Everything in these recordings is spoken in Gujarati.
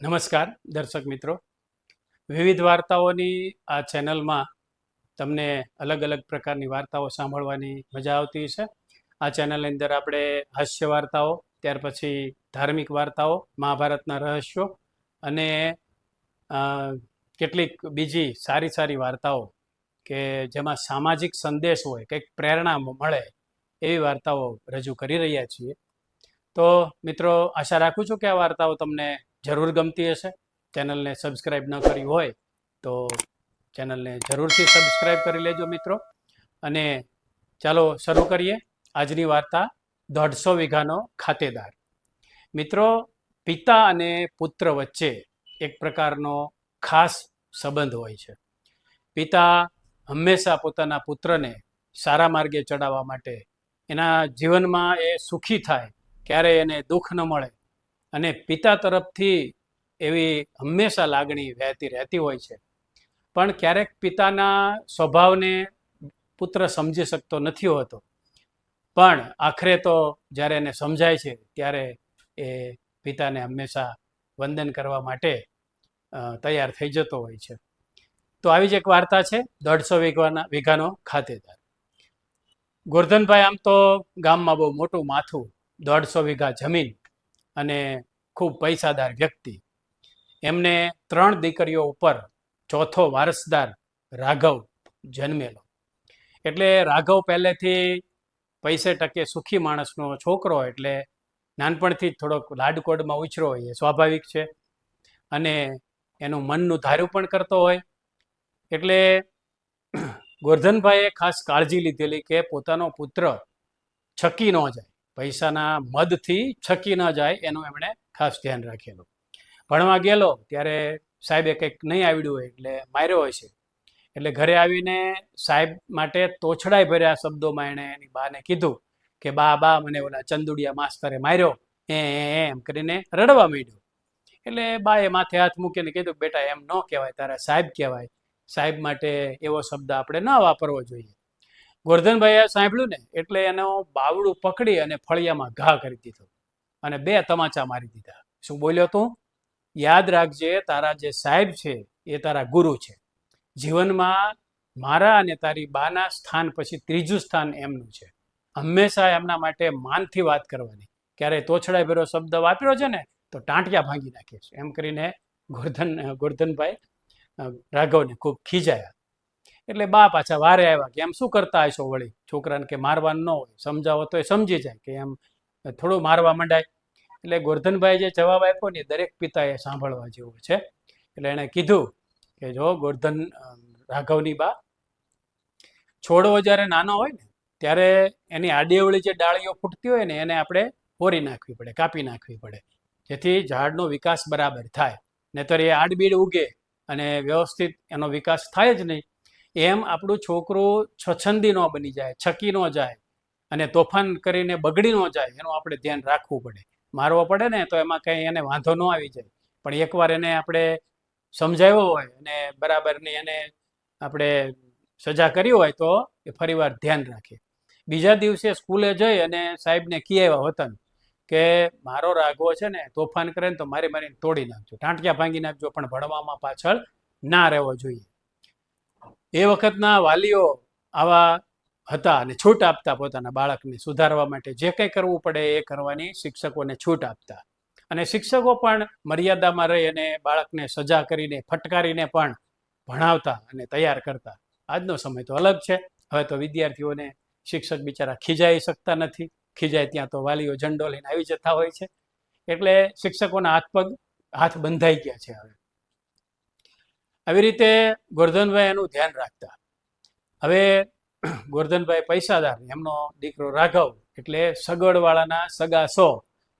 નમસ્કાર, દર્શક મિત્રો. વિવિધ વાર્તાઓની આ ચેનલમાં તમને અલગ અલગ પ્રકારની વાર્તાઓ સાંભળવાની મજા આવતી છે આ ચેનલની અંદર આપણે હાસ્ય વાર્તાઓ, ત્યાર પછી ધાર્મિક વાર્તાઓ, મહાભારતના રહસ્યો અને કેટલીક બીજી સારી સારી વાર્તાઓ કે જેમાં સામાજિક સંદેશ હોય, કંઈક પ્રેરણા મળે એવી વાર્તાઓ રજૂ કરી રહ્યા છીએ. તો મિત્રો, આશા રાખું છું કે આ વાર્તાઓ તમને જરૂર ગમતી હશે. ચેનલને સબસ્ક્રાઈબ ન કરી હોય તો ચેનલને જરૂરથી સબસ્ક્રાઈબ કરી લેજો મિત્રો. અને ચાલો શરૂ કરીએ આજની વાર્તા દોઢસો વીઘાનો ખાતેદાર. મિત્રો, પિતા અને પુત્ર વચ્ચે એક પ્રકારનો ખાસ સંબંધ હોય છે. પિતા હંમેશા પોતાના પુત્રને સારા માર્ગે ચડાવવા માટે એના જીવનમાં એ સુખી થાય ક્યારે એને દુઃખ ન મળે. અને પિતા તરફથી એવી હંમેશા લાગણી વહેતી રહેતી હોય છે. પણ ક્યારેક પિતાના સ્વભાવને પુત્ર સમજી શકતો નથી હોતો. પણ આખરે તો જ્યારે એને સમજાય છે, ત્યારે એ પિતાને હંમેશા વંદન કરવા માટે તૈયાર થઈ જતો હોય છે. તો આવી જ એક વાર્તા છે, દોઢસો વીઘાના વીઘાનો ખાતેદાર. ગોરધનભાઈ, આમ તો ગામમાં બહુ મોટું માથું, દોઢસો વીઘા જમીન અને ખૂબ પૈસાદાર વ્યક્તિ. એમને ત્રણ દીકરીઓ ઉપર ચોથો વારસદાર રાઘવ જન્મેલો. એટલે રાઘવ પહેલેથી પૈસે ટકે સુખી માણસનો છોકરો એટલે નાનપણથી જ થોડોક લાડકોડમાં ઉછરો હોય એ સ્વાભાવિક છે. અને એનું મનનું ધાર્યું પણ કરતો હોય. એટલે ગોરધનભાઈએ ખાસ કાળજી લીધેલી કે પોતાનો પુત્ર છકી ન જાય. પૈસાના મદથી છકી ન જાય એનું એમણે ખાસ ધ્યાન રાખેલું. ભણવા ગયેલો ત્યારે સાહેબે કંઈક નહીં આવડ્યું હોય એટલે માર્યો હોય છે એટલે ઘરે આવીને સાહેબ માટે તોછડાઈ ભર્યા શબ્દોમાં એણે એની બાને કીધું કે, બા બા, મને ઓલા ચંદુડિયા માસ્તરે માર્યો. એ, એમ કરીને રડવા માંડ્યો. એટલે બાએ માથે હાથ મૂકીને કીધું, બેટા, એમ ન કહેવાય, તારા સાહેબ કહેવાય. સાહેબ માટે એવો શબ્દ આપણે ન વાપરવો જોઈએ. ગોરધનભાઈએ સાંભળ્યું ને એટલે એનો બાવડું પકડી અને ફળિયામાં ઘા કરી દીધો. અને બે તમાચા મારી દીધા. શું બોલ્યો તું? યાદ રાખજે, તારા જે સાહેબ છે, એ તારા ગુરુ છે. જીવનમાં મારા અને તારી બાના સ્થાન પછી ત્રીજું સ્થાન એમનું છે. હંમેશા એમના માટે માનથી વાત કરવાની. ક્યારે તોછડાઈ ભેરો શબ્દ વાપર્યો છે ને, તો ટાંટિયા ભાંગી નાખીએ છીએ એમ કરીને ગોરધન, ગોરધનભાઈ રાઘવને ખૂબ ખીજાયા. એટલે બા પાછા વારે આવ્યા કે એમ શું કરતા હશો વળી? છોકરાને કે મારવાનું ન હોય. સમજાવો તો એ સમજી જાય કે એમ થોડું મારવા મંડાય. એટલે ગોરધનભાઈ જે જવાબ આપ્યો ને દરેક પિતાએ સાંભળવા જેવો છે. એટલે એણે કીધું કે જો ગોરધન રાઘવની બા છોડવો જ્યારે નાનો હોય ને, ત્યારે એની આડેવળી જે ડાળીઓ ફૂટતી હોય ને, એને આપણે હોરી નાખવી પડે, કાપી નાખવી પડે. જેથી ઝાડનો વિકાસ બરાબર થાય. નહીતર એ આડબીડ ઉગે અને વ્યવસ્થિત એનો વિકાસ થાય જ નહીં. એમ આપણું છોકરું છછંદી ન બની જાય, છકી ન જાય અને તોફાન કરીને બગડી ન જાય, એનું આપણે ધ્યાન રાખવું પડે. મારવો પડે ને તો એમાં કંઈ એને વાંધો ન આવી જાય. પણ એકવાર એને આપણે સમજાવ્યો હોય અને બરાબરની એને આપણે સજા કરી હોય તો એ ફરીવાર ધ્યાન રાખે. બીજા દિવસે સ્કૂલે જઈ અને સાહેબને કી આવ્યા વતન કે મારો રાઘવો છે ને તોફાન કરે ને તો મારી મારીને તોડી નાખજો. ટાંટિયા ભાંગી નાખજો પણ ભણવામાં પાછળ ના રહેવો જોઈએ. એ વખતના વાલીઓ આવા હતા અને છૂટ આપતા પોતાના બાળકને સુધારવા માટે જે કંઈ કરવું પડે એ કરવાની શિક્ષકોને છૂટ આપતા. અને શિક્ષકો પણ મર્યાદામાં રહી અને બાળકને સજા કરીને, ફટકારીને પણ ભણાવતા અને તૈયાર કરતા. આજનો સમય તો અલગ છે. હવે તો વિદ્યાર્થીઓને શિક્ષક બિચારા ખીજાઈ શકતા નથી. ખીજાય ત્યાં તો વાલીઓ ઝંડો લઈને આવી જતા હોય છે. એટલે શિક્ષકોના હાથ પગ, હાથ બંધાઈ ગયા છે હવે. આવી રીતે ગોરધનભાઈ એનું ધ્યાન રાખતા. હવે ગોરધનભાઈ પૈસાદાર, એમનો દીકરો રાઘવ, એટલે સગવડવાળાના સગા સો,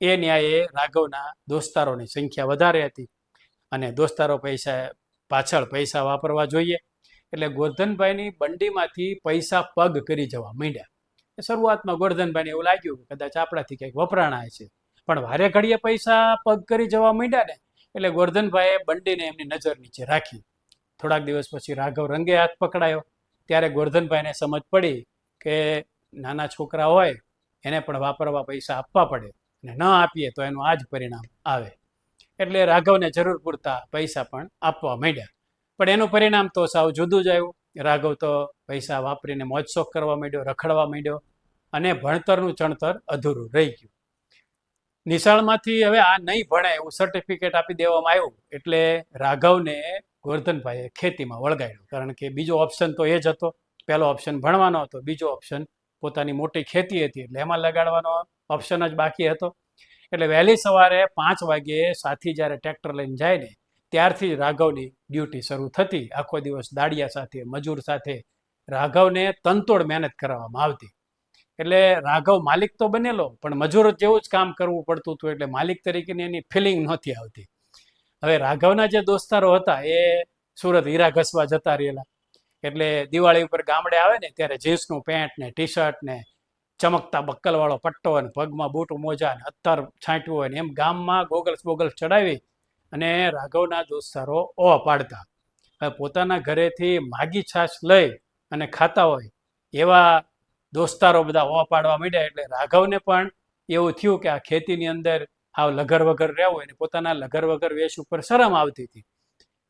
એ ન્યાયે રાઘવના દોસ્તારોની સંખ્યા વધારે હતી. અને દોસ્તારો પૈસા, પાછળ પૈસા વાપરવા જોઈએ. એટલે ગોરધનભાઈની બંડીમાંથી પૈસા પગ કરી જવા માંડ્યા. એ શરૂઆતમાં ગોરધનભાઈને એવું લાગ્યું કે કદાચ આપણાથી કંઈક વપરાણાય છે. પણ વારે ઘડીએ પૈસા પગ કરી જવા માંડ્યા ને, એટલે ગોરધનભાઈએ બંડીને એમની નજર નીચે રાખી. થોડાક દિવસ પછી રાઘવ રંગે હાથ પકડાયો. ત્યારે ગોરધનભાઈને સમજ પડી કે નાના છોકરા હોય, એને પણ વાપરવા પૈસા આપવા પડે અને ન આપીએ તો એનું આ જ પરિણામ આવે. એટલે રાઘવને જરૂર પૂરતા પૈસા પણ આપવા માંડ્યા. પણ એનું પરિણામ તો સાવ જુદું જ આવ્યું. રાઘવ તો પૈસા વાપરીને મોજશોખ કરવા માંડ્યો, રખડવા માંડ્યો અને ભણતરનું ચણતર અધૂરું રહી ગયું. નિશાળમાંથી હવે આ નહીં ભણે એવું સર્ટિફિકેટ આપી દેવામાં આવ્યું. એટલે રાઘવને ગોરધનભાઈએ ખેતીમાં વળગાડ્યો. કારણ કે બીજો ઓપ્શન તો એ જ હતો. પહેલો ઓપ્શન ભણવાનો હતો. બીજો ઓપ્શન પોતાની મોટી ખેતી હતી એટલે એમાં લગાડવાનો ઓપ્શન જ બાકી હતો. એટલે વહેલી સવારે પાંચ વાગ્યે સાથી જ્યારે ટ્રેક્ટર લઈને જાય ને, ત્યારથી રાઘવની ડ્યુટી શરૂ થતી. આખો દિવસ દાડિયા સાથે, મજૂર સાથે રાઘવને તનતોડ મહેનત કરવામાં આવતી. એટલે રાઘવ માલિક તો બનેલો, પણ મજૂર જેવું જ કામ કરવું પડતું હતું એટલે માલિક તરીકેની એની ફિલિંગ નહોતી આવતી. હવે રાઘવના જે દોસ્તારો હતા એ સુરત હીરા ઘસવા જતા રહેલા. એટલે દિવાળી ઉપર ગામડે આવે ને ત્યારે જીન્સનું પેન્ટ ને ટી શર્ટ ને ચમકતા બક્કલવાળો પટ્ટો અને પગમાં બૂટ મોજા ને અત્તર છાંટવું હોય ને એમ ગામમાં ગોગલ્સ બોગલ્સ ચડાવી અને રાઘવના દોસ્તારો ઓ પાડતા. હવે પોતાના ઘરેથી માગી છાશ લઈ અને ખાતા હોય એવા દોસ્તારો બધા ઓ પાડવા માંડ્યા એટલે રાઘવને પણ એવું થયું કે આ ખેતીની અંદર હાવ લગર વગર રહેવું એને પોતાના લગર વગર વેશ ઉપર શરમ આવતી હતી.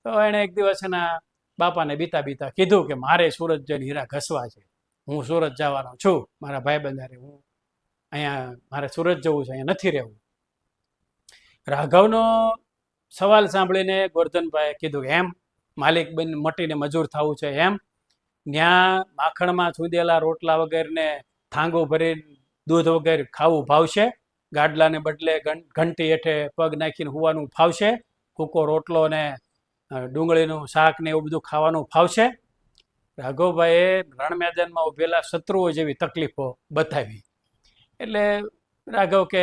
તો એણે એક દિવસ એના બાપાને બીતા બીતા કીધું કે મારે સુરત જઈને હીરા ઘસવા છે. હું સુરત જવાનો છું. મારા ભાઈ બંધારે હું અહીંયા મારે સુરત જવું છે, અહીંયા નથી રહેવું. રાઘવનો સવાલ સાંભળીને ગોરધનભાઈએ કીધું એમ, માલિક બની, મટીને મજૂર થવું છે, એમ? ત્યાં માખણમાં છુદેલા રોટલા વગેરેને થાંગો ભરીને દૂધ વગેરે ખાવું ભાવશે? ગાડલાને બદલે ઘંટી હેઠે પગ નાખીને હોવાનું ફાવશે. કૂકો રોટલો ને ડુંગળીનું શાક ને એવું બધું ખાવાનું ફાવશે. રાઘવભાઈએ રણ મેદાનમાં ઉભેલા શત્રુઓ જેવી તકલીફો બતાવી. એટલે રાઘવ કે,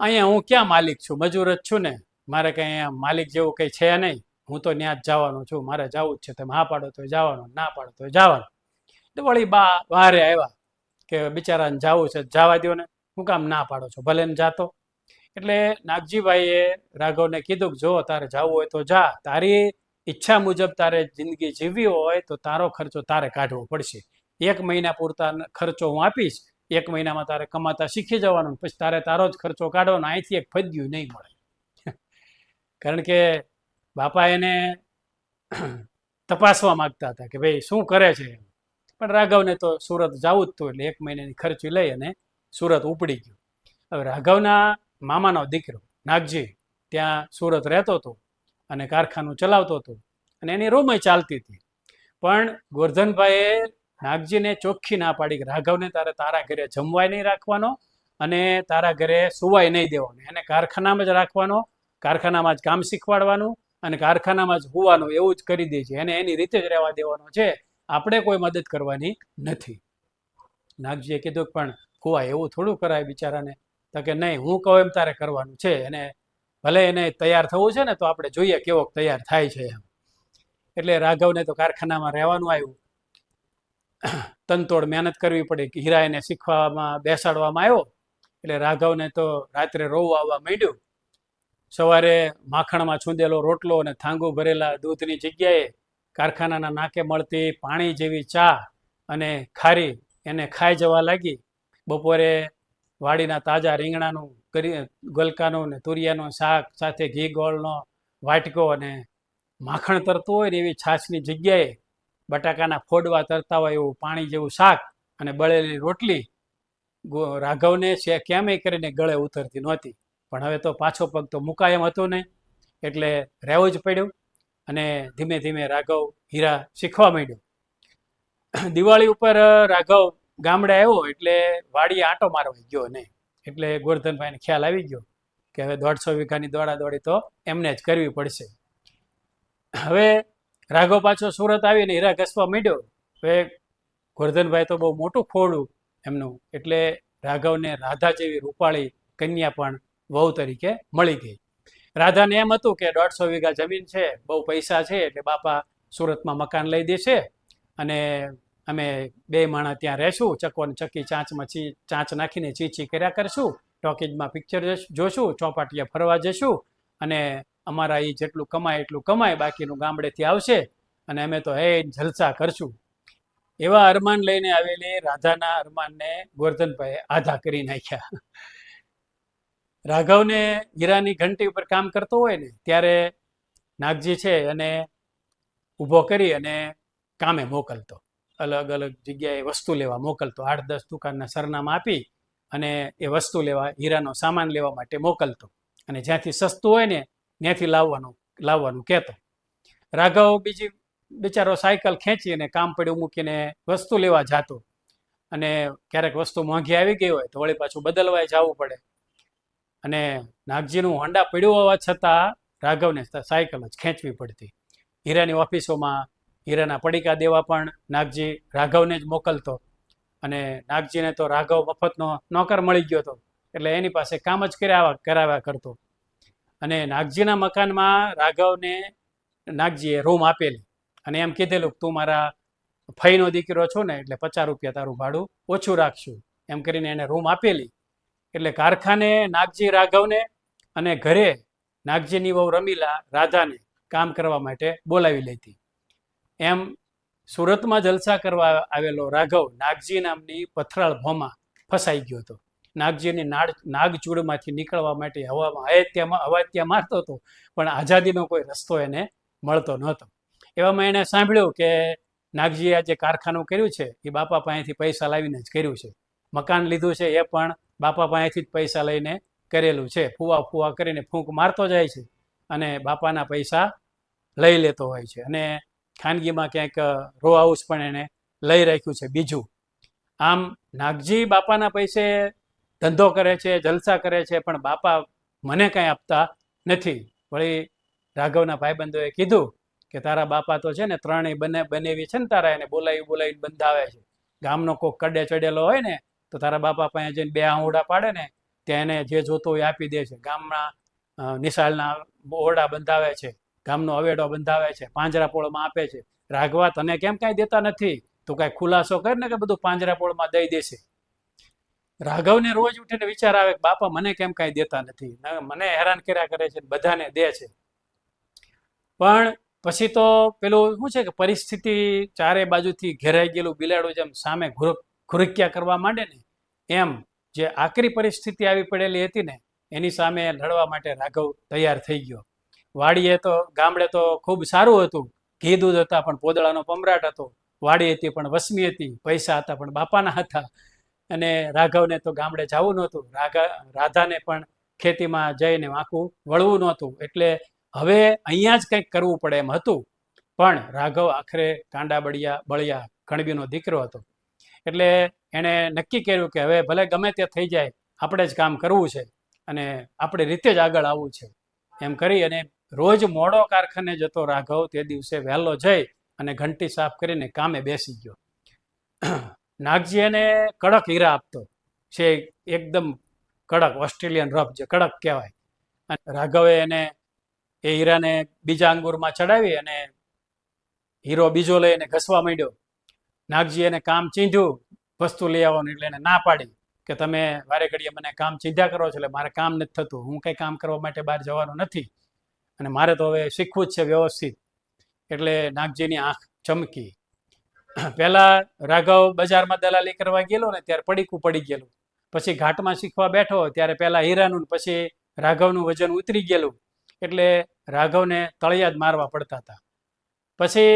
અહીંયા હું ક્યાં માલિક છું? મજૂર જ છું ને. મારે કંઈ અહીંયા માલિક જેવું કંઈ છે નહીં. હું તો ત્યાં જ જવાનો છું. મારે જવું જ છે. તમે હા પાડો તો જવાનું. ના પાડો તો જવાનું. તો વળી બા, વારે આવ્યા કે, બિચારાને જવું છે. જવા દો ને. હું કામ ના પાડો છો, ભલે ને જાતો. એટલે નાગજીભાઈએ રાઘવને કીધું કે જો તારે જવું હોય તો જા, તારી ઈચ્છા મુજબ તારે જિંદગી જીવવી હોય તો તારો ખર્ચો તારે કાઢવો પડશે. એક મહિના પૂરતા ખર્ચો હું આપીશ, એક મહિનામાં તારે કમાતા શીખી જવાનું, પછી તારે તારો જ ખર્ચો કાઢવાનો અહીંથી એક ફદ્યું નહીં મળે. કારણ કે બાપા એને તપાસવા માંગતા હતા કે ભાઈ શું કરે છે પણ રાઘવને તો સુરત જવું જ હતું એટલે એક મહિનાની ખર્ચી લઈ અને સુરત ઉપડી ગયું. હવે રાઘવના મામાનો દીકરો નાગજી ત્યાં સુરત રહેતો હતો અને કારખાનું ચલાવતો હતો અને એની રૂમય ચાલતી હતી. પણ ગોરધનભાઈએ નાગજીને ચોખ્ખી ના પાડી કે રાઘવને તારે તારા ઘરે જમવાય નહીં રાખવાનો અને તારા ઘરે સુવાય નહીં દેવાનો. એને કારખાનામાં જ રાખવાનો, કારખાનામાં જ કામ શીખવાડવાનું અને કારખાનામાં જ હોવાનું, એવું જ કરી દે છે. એને એની રીતે જ રહેવા દેવાનો છે. આપણે કોઈ મદદ કરવાની નથી. નાગજીએ કીધું પણ કુવા એવું થોડું કરાય બિચારાને. તો કે નહીં, હું કહું એમ તારે કરવાનું છે. એને ભલે એને તૈયાર થવું છે ને, તો આપણે જોઈએ કેવો તૈયાર થાય છે એમ. એટલે રાઘવને તો કારખાનામાં રહેવાનું આવ્યું. તનતોડ મહેનત કરવી પડી હીરા એને શીખવામાં, બેસાડવામાં આવ્યો. એટલે રાઘવને તો રાત્રે રોવું આવવા માંડ્યું. સવારે માખણમાં છૂંદેલો રોટલો અને થાંગુ ભરેલા દૂધની જગ્યાએ કારખાનાના નાકે મળતી પાણી જેવી ચા અને ખારી એને ખાઈ જવા લાગી. બપોરે વાડીના તાજા રીંગણાનું કરી, ગલકાનું ને તુરિયાનું શાક સાથે ઘી ગોળનો વાટકો અને માખણ તરતું હોય ને એવી છાશની જગ્યાએ બટાકાના ફોડવા તરતા હોય એવું પાણી જેવું શાક અને બળેલી રોટલી રાઘવને છે કેમેય કરીને ગળે ઉતરતી નહોતી. પણ હવે તો પાછો પગ તો મુકાય એમ હતો નહીં એટલે રહેવું જ પડ્યું અને ધીમે ધીમે રાઘવ હીરા શીખવા માંડ્યો. દિવાળી ઉપર રાઘવ ગામડે આવ્યો એટલે વાડીએ આંટો મારવા ગયો નહીં. એટલે ગોરધનભાઈને ખ્યાલ આવી ગયો કે હવે દોઢસો વીઘાની દોડા દોડી તો એમને જ કરવી પડશે. હવે રાઘવ પાછો સુરત આવીને હીરા ઘસવા માંડ્યો. હવે ગોરધનભાઈ તો બહુ મોટું ખોડું એમનું. એટલે રાઘવને રાધા જેવી રૂપાળી કન્યા પણ વહુ તરીકે મળી ગઈ. રાધાને એમ હતું કે દોઢસો વીઘા જમીન છે, બહુ પૈસા છે, એટલે બાપા સુરતમાં મકાન લઈ દેશે અને અમે બે માણા ત્યાં રહેશું ચકો અને ચક્કી ચાંચમાં ચી, ચાંચ નાખીને ચીચી કર્યા કરશું, ટોકીજમાં પિક્ચર જોશું ચોપાટીયા ફરવા જશું અને અમારા એ જેટલું કમાય એટલું કમાય, બાકીનું ગામડેથી આવશે અને અમે તો હે જલસા કરશું. એવા અરમાન લઈને આવેલી રાધાના અરમાનને ગોરધનભાઈએ આધા કરી નાખ્યા. રાઘવને હીરાની ઘંટી ઉપર કામ કરતો હોય ને, ત્યારે નાગજી છે અને ઊભો કરી અને કામે મોકલતો. અલગ અલગ જગ્યાએ વસ્તુ લેવા મોકલતો. આઠ દસ દુકાનના સરનામા આપી અને એ વસ્તુ લેવા, હીરાનો સામાન લેવા માટે મોકલતો. અને જ્યાંથી સસ્તું હોય ને, ત્યાંથી લાવવાનું લાવવાનું કહેતો. રાઘવ બીજી બિચારો સાયકલ ખેંચી અને કામ પડ્યું મૂકીને વસ્તુ લેવા જતો. અને ક્યારેક વસ્તુ મોંઘી આવી ગઈ હોય તો વળી પાછું બદલવાય જવું પડે. અને નાગજીનું હોન્ડા પડ્યું હોવા છતાં રાઘવને સાયકલ જ ખેંચવી પડતી. હીરાની ઓફિસોમાં હીરાના પડીકા દેવા પણ નાગજી રાઘવને જ મોકલતો. અને નાગજીને તો રાઘવ મફતનો નોકર મળી ગયો હતો. એટલે એની પાસે કામ જ કર્યા કરાવ્યા કરતો. અને નાગજીના મકાનમાં રાઘવને નાગજીએ રૂમ આપેલી. અને એમ કીધેલું તું મારા ફઈનો દીકરો છો ને, એટલે પચાસ રૂપિયા તારું ભાડું ઓછું રાખશું. એમ કરીને એને રૂમ આપેલી. એટલે કારખાને નાગજી રાઘવને અને ઘરે નાગજીની વહુ રમીલા રાધાને કામ કરવા માટે બોલાવી લેતી એમ સુરતમાં જલસા કરવા આવેલો રાઘવ નાગજી નામની પથરાળ ભોમાં ફસાઈ ગયો હતો. નાગજીની નાડ નાગચૂડમાંથી નીકળવા માટે હવામાં અયત્યામાં અવાત્યા મારતો હતો, પણ આઝાદીનો કોઈ રસ્તો એને મળતો નહોતો. એવામાં એણે સાંભળ્યું કે નાગજીએ આ જે કારખાનું કર્યું છે, એ બાપા પાસેથી પૈસા લાવીને જ કર્યું છે. મકાન લીધું છે એ પણ બાપા પાસેથી જ પૈસા લઈને કરેલું છે. ફૂવા ફૂવા કરીને ફૂંક મારતો જાય છે અને બાપાના પૈસા લઈ લેતો હોય છે. અને ખાનગીમાં ક્યાંક રો હાઉસ પણ એને લઈ રાખ્યું છે બીજું. આમ નાગજી બાપાના પૈસે ધંધો કરે છે, જલસા કરે છે, પણ બાપા મને કાંઈ આપતા નથી. વળી રાઘવના ભાઈબંધોએ કીધું કે તારા બાપા તો છે ને ત્રણેય બને, બનેવી છે ને તારા એને બોલાવી બોલાવીને બંધાવે છે. ગામનો કોક કડે ચડેલો હોય ને, તો તારા બાપા પાસે જઈને બે આંવડા પાડે ને, ત્યાં એને જે જોતો હોય આપી દે છે. ગામના નિશાળના ઓરડા બંધાવે છે. ગામનો અવેડો બંધાવે છે પાંજરાપોળમાં આપે છે. રાઘવા તને કેમ કાંઈ દેતા નથી? તું કાંઈ ખુલાસો કર ને કે બધું પાંજરાપોળમાં દઈ દેશે? રાઘવને રોજ ઉઠીને વિચાર આવે બાપા, મને કેમ કાંઈ દેતા નથી? મને હેરાન કર્યા કરે છે બધાને દે છે. પણ પછી તો પેલું શું છે કે પરિસ્થિતિ ચારે બાજુથી ઘેરાઈ ગયેલું બિલાડું જેમ સામે ઘુર, ઘુરક્યા કરવા માંડે ને, એમ જે આકરી પરિસ્થિતિ આવી પડેલી હતી ને, એની સામે લડવા માટે રાઘવ તૈયાર થઈ ગયો. વાડીએ તો ગામડે તો ખૂબ સારું હતું. ઘી દૂધ હતા, પણ પોદળાનો પમરાટ હતો. વાડી હતી, પણ વસમી હતી. પૈસા હતા, પણ બાપાના હતા. અને રાઘવને તો ગામડે જવું નહોતું. રાઘા, રાધાને પણ ખેતીમાં જઈને આખું વળવું નહોતું. એટલે હવે અહીંયા જ કંઈક કરવું પડે એમ હતું. પણ રાઘવ આખરે કાંડા બળિયા બળિયા કણબીનો દીકરો હતો. એટલે એણે નક્કી કર્યું કે હવે ભલે ગમે તે થઈ જાય, આપણે જ કામ કરવું છે. અને આપણી રીતે જ આગળ આવવું છે. એમ કરી અને રોજ મોડો કારખાને જતો રાઘવ તે દિવસે વહેલો જઈ અને ઘંટી સાફ કરીને કામે બેસી ગયો. નાગજી એને કડક હીરા આપતો. છે એકદમ કડક, ઓસ્ટ્રેલિયન રફ જે કડક કહેવાય. અને રાઘવે એને એ હીરાને બીજા અંગુરમાં ચડાવી અને હીરો બીજો લઈને ઘસવા માંડ્યો. નાગજી એને કામ ચીંધ્યું, વસ્તુ લઈ આવવાનું એટલે એને ના પાડી કે તમે વારે ઘડીએ મને કામ ચીંધ્યા કરો છો એટલે મારે કામ નથી થતું. હું કંઈ કામ કરવા માટે બહાર જવાનું નથી. અને મારે તો હવે શીખવું જ છે વ્યવસ્થિત. એટલે નાગજીની આંખ ચમકી. પહેલા રાઘવ બજારમાં દલાલી કરવા ગયેલો ને ત્યારે પડીકું પડી ગયેલું. પછી ઘાટમાં શીખવા બેઠો, ત્યારે પહેલાં હીરાનું, પછી રાઘવનું વજન ઉતરી ગયેલું. એટલે રાઘવને તળિયા જ મારવા પડતા હતા. પછી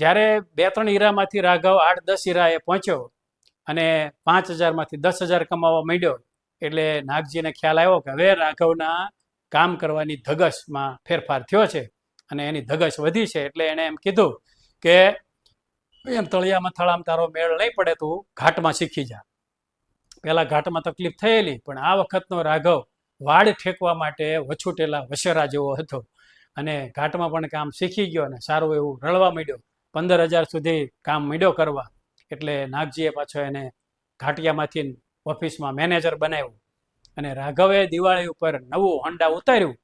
જ્યારે બે ત્રણ હીરામાંથી રાઘવ આઠ દસ હીરાએ પહોંચ્યો અને પાંચ હજારમાંથી દસ હજાર કમાવા માંડ્યો, એટલે નાગજીને ખ્યાલ આવ્યો કે હવે રાઘવના કામ કરવાની ધગશમાં ફેરફાર થયો છે અને એની ધગશ વધી છે એટલે એણે એમ કીધું કે એમ તળિયામાં થળામાં તારો મેળ નહીં પડે તું ઘાટમાં શીખી જા. પહેલાં ઘાટમાં તકલીફ થયેલી, પણ આ વખતનો રાઘવ વાડ ઠેકવા માટે વછૂટેલા વશેરા જેવો હતો અને ઘાટમાં પણ કામ શીખી ગયો અને સારું એવું રળવા માંડ્યો. પંદર હજાર સુધી કામ માંડ્યો કરવા. એટલે નાગજીએ પાછો એને ઘાટિયામાંથી ઓફિસમાં મેનેજર બનાવ્યો. અને રાઘવે દિવાળી ઉપર નવું હોન્ડા ઉતાર્યું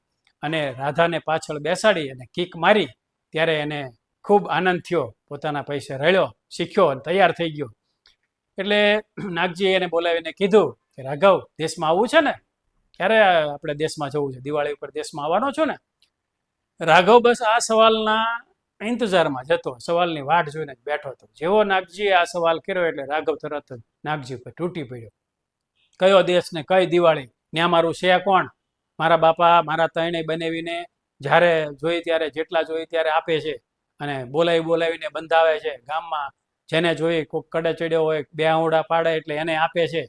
અને રાધાને પાછળ બેસાડી અને કિક મારી. ત્યારે એને ખૂબ આનંદ થયો. પોતાના પૈસે રળ્યો શીખ્યો અને તૈયાર થઈ ગયો. એટલે નાગજીએ એને બોલાવીને કીધું કે, રાઘવ, દેશમાં આવવું છે ને? ક્યારે આપણે દેશમાં જવું છે? દિવાળી ઉપર દેશમાં આવવાનો છો ને? રાઘવ બસ આ સવાલના ઇંતજારમાં જતો, સવાલની વાટ જોઈને બેઠો હતો. જેવો નાગજીએ આ સવાલ કર્યો એટલે રાઘવ તરત નાગજી ઉપર તૂટી પડ્યો. કયો દેશ ને કઈ દિવાળી? ને અમારું છે કોણ? મારા બાપા, મારા ત્રણેય બનાવીને જ્યારે જોઈ ત્યારે, જેટલા જોઈ ત્યારે આપે છે અને બોલાવી બોલાવીને બંધાવે છે. ગામમાં જેને જોઈ કોઈક કડે ચડ્યો હોય, બે આંવડા પાડે એટલે એને આપે છે.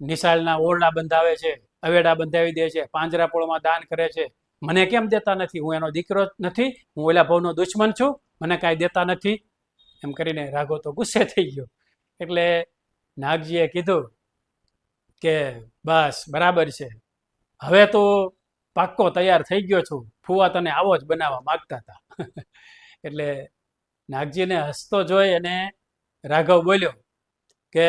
નિશાળના ઓરડા બંધાવે છે, અવેડા બંધાવી દે છે પાંજરાપોળમાં દાન કરે છે. મને કેમ દેતા નથી? હું એનો દીકરો નથી. હું ઓલા ભાવનો દુશ્મન છું. મને કાંઈ દેતા નથી. એમ કરીને રાઘો તો ગુસ્સે થઈ ગયો. એટલે નાગજીએ કીધું કે બસ, બરાબર છે. હવે તો પાક્કો તૈયાર થઈ ગયો છું. ફુવા તને આવો જ બનાવવા માગતા હતા. એટલે નાગજીને હસતો જોઈ અને રાઘવ બોલ્યો, કે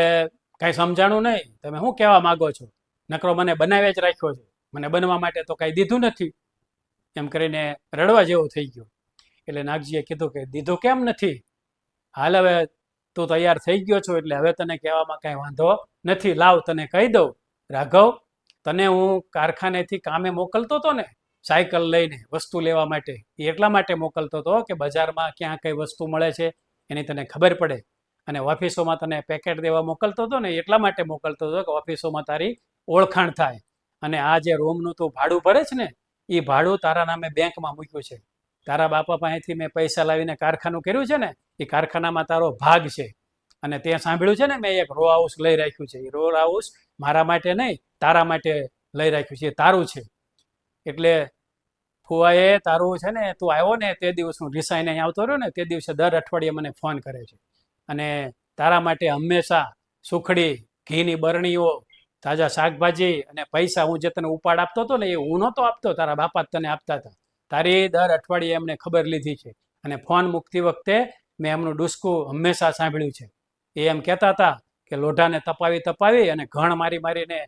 કાંઈ સમજાણું નહીં. તમે શું કહેવા માગો છો? નકરો મને બનાવે જ રાખ્યો છે. મને બનવા માટે તો કાંઈ દીધું નથી. એમ કરીને રડવા જેવું થઈ ગયું. એટલે નાગજીએ કીધું કે, દીધું કેમ નથી? હાલ હવે તું તૈયાર થઈ ગયો છો, એટલે હવે તને કહેવામાં કાંઈ વાંધો નથી, લાવ તને કહી દઉં. રાઘવ, તને હું કારખાનેથી કામે મોકલતો હતો ને, સાયકલ લઈને વસ્તુ લેવા માટે, એ એટલા માટે મોકલતો હતો કે બજારમાં ક્યાં કઈ વસ્તુ મળે છે એની તને ખબર પડે. અને ઓફિસોમાં તને પેકેટ દેવા મોકલતો હતો ને, એટલા માટે મોકલતો હતો કે ઓફિસોમાં તારી ઓળખાણ થાય. અને આ જે રૂમનું તું ભાડું ભરે છે ને, એ ભાડું તારા નામે બેંકમાં મૂક્યું છે. તારા બાપા પાસેથી મેં પૈસા લાવીને કારખાનું કર્યું છે ને, એ કારખાનામાં તારો ભાગ છે. અને તે સાંભળ્યું છે ને, મેં એક રો હાઉસ લઈ રાખ્યું છે. એ રો હાઉસ મારા માટે નહીં, તારા માટે લઈ રાખ્યું છે. તારું છે. એટલે ફુવાએ તારું છે ને, તું આવ્યો ને, તે દિવસ હું રિસાઈને અહીં આવતો રહ્યો ને, તે દિવસે દર અઠવાડિયે મને ફોન કરે છે. અને તારા માટે હંમેશા સુખડી, ઘીની બરણીઓ, તાજા શાકભાજી અને પૈસા હું જે તને ઉપાડ આપતો હતો ને, એ હું નહોતો આપતો, તારા બાપા તને આપતા હતા. તારી દર અઠવાડિયે એમને ખબર લીધી છે. અને ફોન મૂકતી વખતે મેં એમનું ડુસકું હંમેશા સાંભળ્યું છે. એ એમ કહેતા હતા કે લોઢાને તપાવી તપાવી અને ઘણ મારી મારીને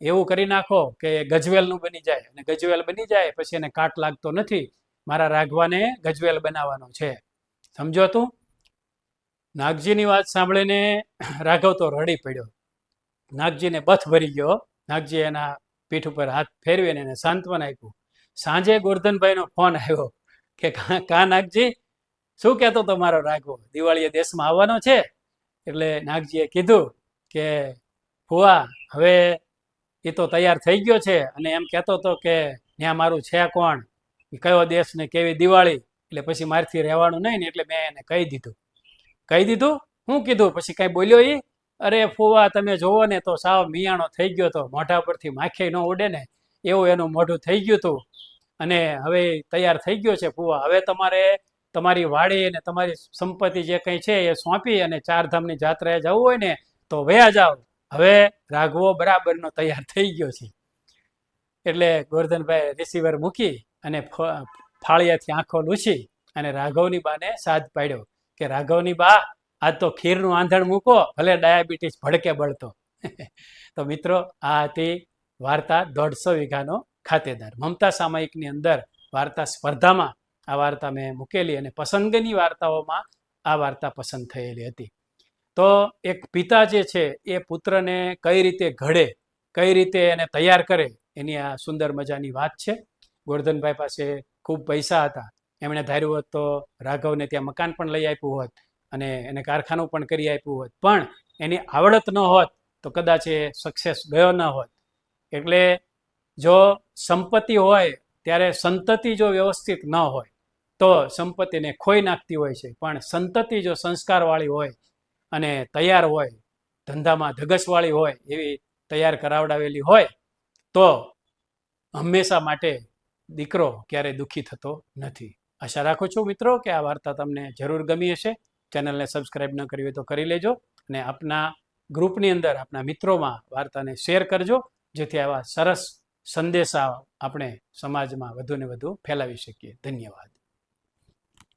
એવું કરી નાખો કે ગજવેલનું બની જાય. અને ગજવેલ બની જાય પછી એને કાટ લાગતો નથી. મારા રાઘવાને ગજવેલ બનાવવાનો છે. સમજો તું? નાગજીની વાત સાંભળીને રાઘવ તો રડી પડ્યો. નાગજીને બથ ભરી ગયો. નાગજી એના પીઠ ઉપર હાથ ફેરવીને એને સાંત્વન આપ્યું. સાંજે ગોરધનભાઈનો ફોન આવ્યો કે કા નાગજી? શું કહેતો તમારો મારો રાઘવો? દિવાળીએ દેશમાં આવવાનો છે? એટલે નાગજીએ કીધું કે ફુવા હવે એ તો તૈયાર થઈ ગયો છે. અને એમ કહેતો હતો કે ત્યાં મારું છે કોણ? કયો દેશ ને કેવી દિવાળી? એટલે પછી મારથી રહેવાનું નહીં ને એટલે મેં એને કહી દીધું. કહી દીધું? હું કીધું? પછી કાંઈ બોલ્યો એ અરે ફુવા તમે જોવો ને તો સાવ મિયાણો થઈ ગયો તો, મોઢા પરથી માખે ન ઉડે ને, એવું એનું મોઢું થઈ ગયું હતું અને હવે તૈયાર થઈ ગયો છે ફુવા હવે તમારે તમારી વાડી અને તમારી સંપત્તિ જે કંઈ છે એ સોંપી અને ચારધામની જાત્રાએ જવું હોય ને, તો વયા જાઓ. હવે રાઘવો બરાબરનો તૈયાર થઈ ગયો છે. એટલે ગોરધનભાઈ રિસીવર મૂકી અને ફાળિયાથી આંખો લૂછી અને રાઘવની બાને સાથ પાડ્યો કે, રાઘવની બા, આજ તો ખીરનું આંધણ મૂકો, ભલે ડાયાબિટીસ ભડકે બળતો. તો મિત્રો, આ હતી વાર્તા દોઢસો વીઘાનો ખાતેદાર. મમતા સામાયિકની અંદર વાર્તા સ્પર્ધામાં આ વાર્તા મેં મૂકેલી અને પસંદગીની વાર્તાઓમાં આ વાર્તા પસંદ થયેલી હતી. તો એક પિતા જે છે, એ પુત્રને કઈ રીતે ઘડે, કઈ રીતે એને તૈયાર કરે, એની આ સુંદર મજાની વાત છે. ગોરધનભાઈ પાસે ખૂબ પૈસા હતા. એમણે ધાર્યું હોત તો રાઘવને ત્યાં મકાન પણ લઈ આપ્યું હોત અને એને કારખાનું પણ કરી આપ્યું હોત. પણ એની આવડત ન હોત તો કદાચ એ સક્સેસ ગયો ન હોત. એટલે જો સંપત્તિ હોય, ત્યારે સંતતિ જો વ્યવસ્થિત ન હોય તો સંપત્તિને ખોઈ નાખતી હોય છે. પણ સંતતિ જો સંસ્કારવાળી હોય અને તૈયાર હોય, ધંધામાં ધગસવાળી હોય એવી તૈયાર કરાવડાવેલી હોય, તો હંમેશા માટે દીકરો ક્યારેય દુઃખી થતો નથી. આશા રાખું છું મિત્રો કે આ વાર્તા તમને જરૂર ગમી હશે. ચેનલને સબસ્ક્રાઈબ ન કરી હોય તો કરી લેજો અને આપના ગ્રુપની અંદર આપના મિત્રોમાં વાર્તાને શેર કરજો, જેથી આવા સરસ સંદેશા આપણે સમાજમાં વધુને વધુ ફેલાવી શકીએ. ધન્યવાદ.